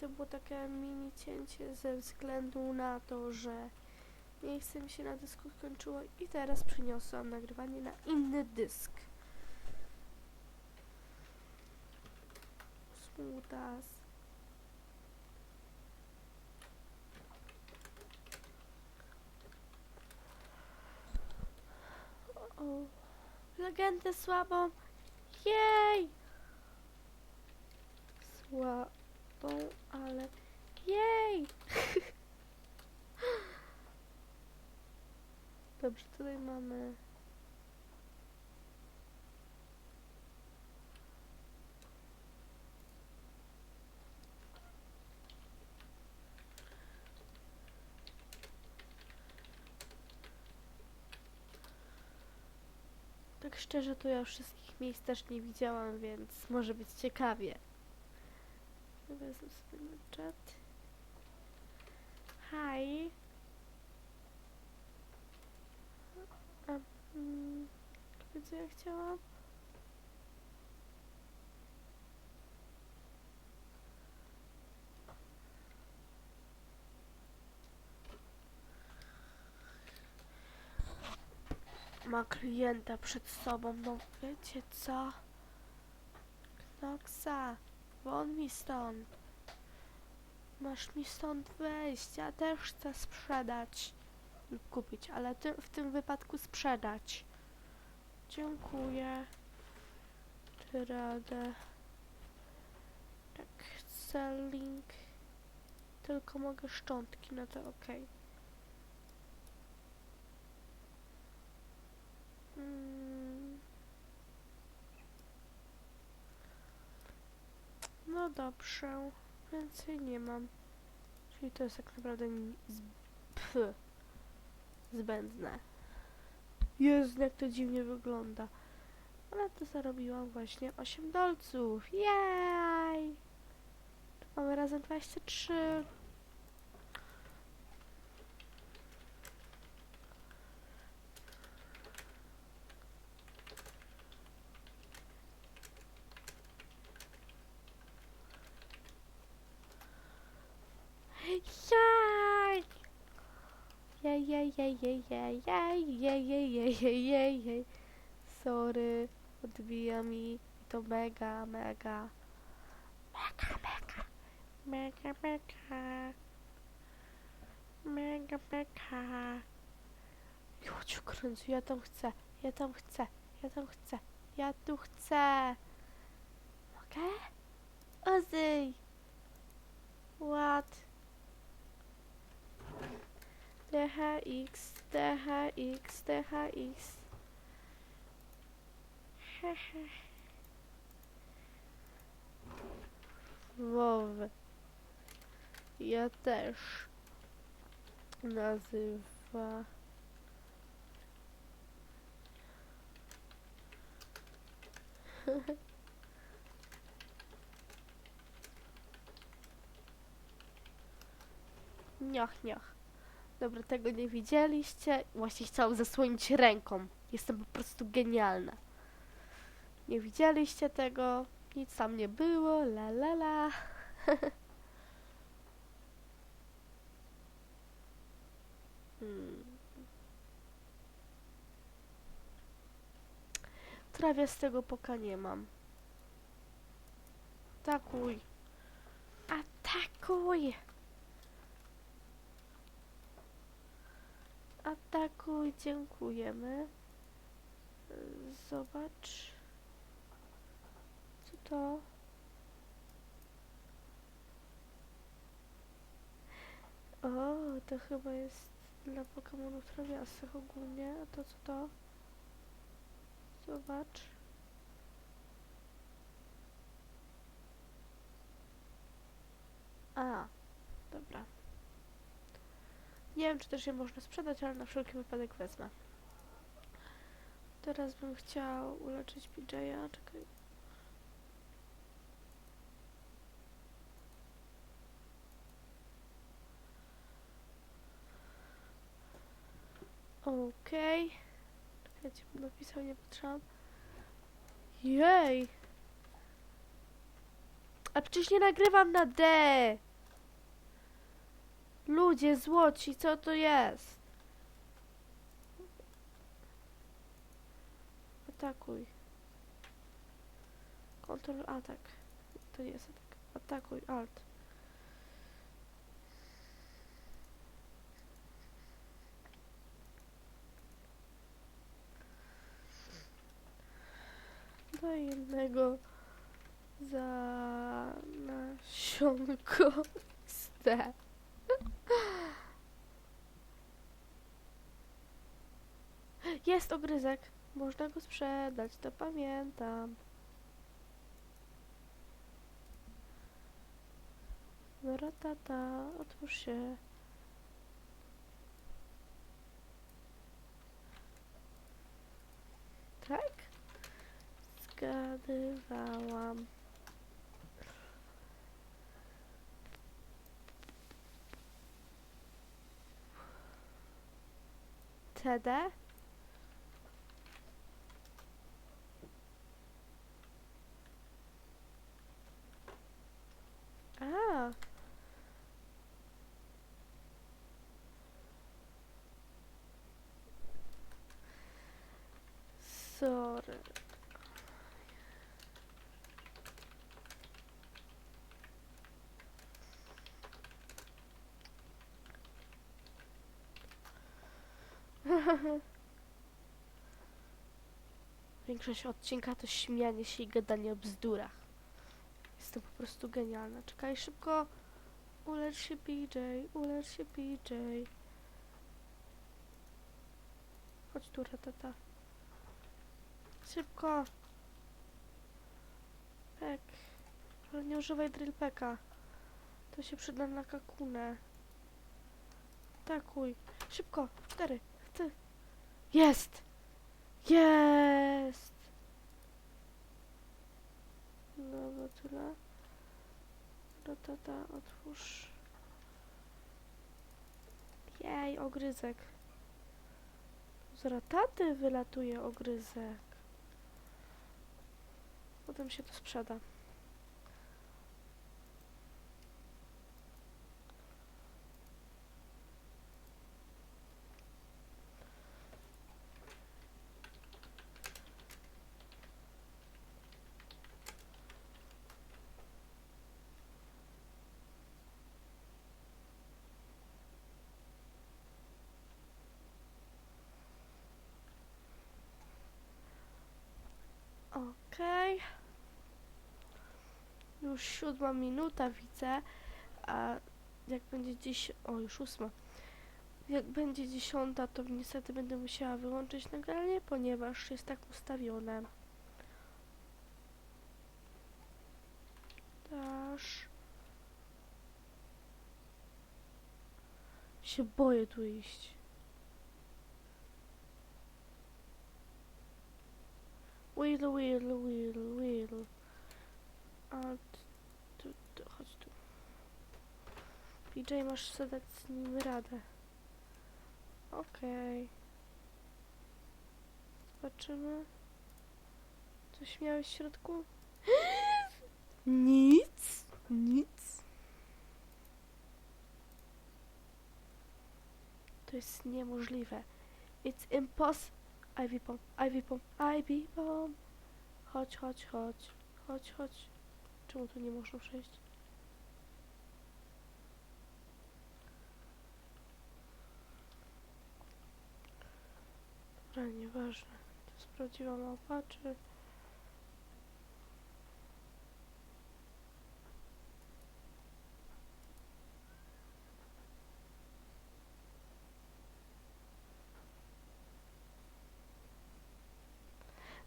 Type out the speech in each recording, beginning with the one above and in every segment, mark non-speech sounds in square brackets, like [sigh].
To było takie mini cięcie ze względu na to, że miejsce mi się na dysku skończyło i teraz przyniosłam nagrywanie na inny dysk. Smutas. Legendę słabą. Jej! Słabą, ale jej! [laughs] Dobrze, tutaj mamy. Tak szczerze, to ja wszystkich miejsc też nie widziałam, więc może być ciekawie. Wezmę sobie na czat. Hi. A, mm, co ja chciałam? Ma klienta przed sobą, no wiecie co? Knoksa, won mi stąd. Masz mi stąd wejść, ja też chcę sprzedać lub kupić, ale ty, w tym wypadku sprzedać. Dziękuję. Czy radę? Tak, selling. Tylko mogę szczątki, no to okej. Mm. No dobrze, więcej nie mam. Czyli to jest tak naprawdę ni- z... Pff. zbędne. Jezu, jak to dziwnie wygląda. Ale to zarobiłam właśnie 8 dolców. Jej! Mamy razem 23. Jej! Jej, jej, jej, jej, jej, jej, jej, jej, jej. Sorry, odbija mi. To mega, mega. Mega, mega. Mega, mega. Mega, mega. Kręcę, ja tam chcę, ja tam chcę, ja tam chcę, ja tu chcę. Mogę? Ozyj! What? DHX, DHX, DHX. WoW. Ja też. Nazywa. [laughs] Nioch, nioch. Dobra, tego nie widzieliście. Właśnie chciałam zasłonić ręką. Jestem po prostu genialna. Nie widzieliście tego. Nic tam nie było. La la la. [laughs] hmm. Trawia z tego poka nie mam. Atakuj. Atakuj. Atakuj, dziękujemy. Zobacz. Co to? O, to chyba jest dla Pokemonów trawiastych ogólnie. A to co to? Zobacz. A, dobra. Nie wiem, czy też je można sprzedać, ale na wszelki wypadek wezmę. Teraz bym chciał uleczyć PJ'a. Czekaj. Okej. Czekajcie, bo napisał, nie patrzyłam. Jej! A przecież nie nagrywam na D. Ludzie złoci, co to jest? Atakuj. Kontrol atak. To nie jest atak. Atakuj, alt. Daj jednego za nasionko [laughs] ste. Jest ogryzek. Można go sprzedać, to pamiętam. No ratata, otwórz się. Tak? Zgadywałam. CD? A. Sorry. [laughs] Większość odcinka to śmianie się i gadanie o bzdurach. Jestem po prostu genialna. Czekaj szybko. Ulecz się PJ, ulecz się PJ. Chodź tu, ratata. Szybko. Pek. Ale nie używaj drillpeka. To się przyda na kakunę. Atakuj. Szybko. Cztery. Ty. Jest! Jest! Dobra, tyle. Ratata, otwórz. Jej, ogryzek. Z rataty wylatuje ogryzek. Potem się to sprzeda. Okej. Już siódma minuta widzę, a jak będzie dziś... O, już ósma. Jak będzie dziesiąta, to niestety będę musiała wyłączyć nagranie, ponieważ jest tak ustawione. Dasz... Się boję tu iść. Wheel, wheel, wheel, wheel. A tu, tu, chodź tu. PJ, masz sobie dać z nim radę. Okej. Zobaczymy. Coś miałeś w środku? [gasps] Nic. Nic. To jest niemożliwe. It's impossible. Ivy Bomb, Ivy Bomb, Ivy Bomb. Chodź, chodź, chodź. Chodź, chodź. Czemu tu nie można przejść? Dobra, nieważne. To jest prawdziwa czy...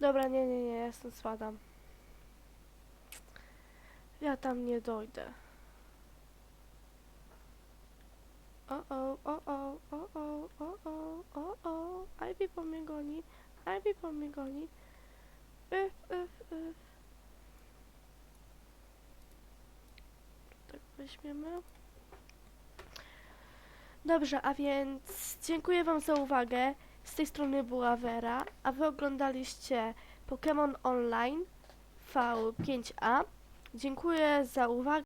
Dobra, nie, nie, nie, ja stąd spadam. Ja tam nie dojdę. O o, o o, o o, o o, o o, Ivy po mnie goni, Ivy po mnie goni. Yf, yf, yf. Tak weźmiemy. Dobrze, a więc dziękuję Wam za uwagę. Z tej strony była Vera, a Wy oglądaliście Pokémon Online V5A. Dziękuję za uwagę.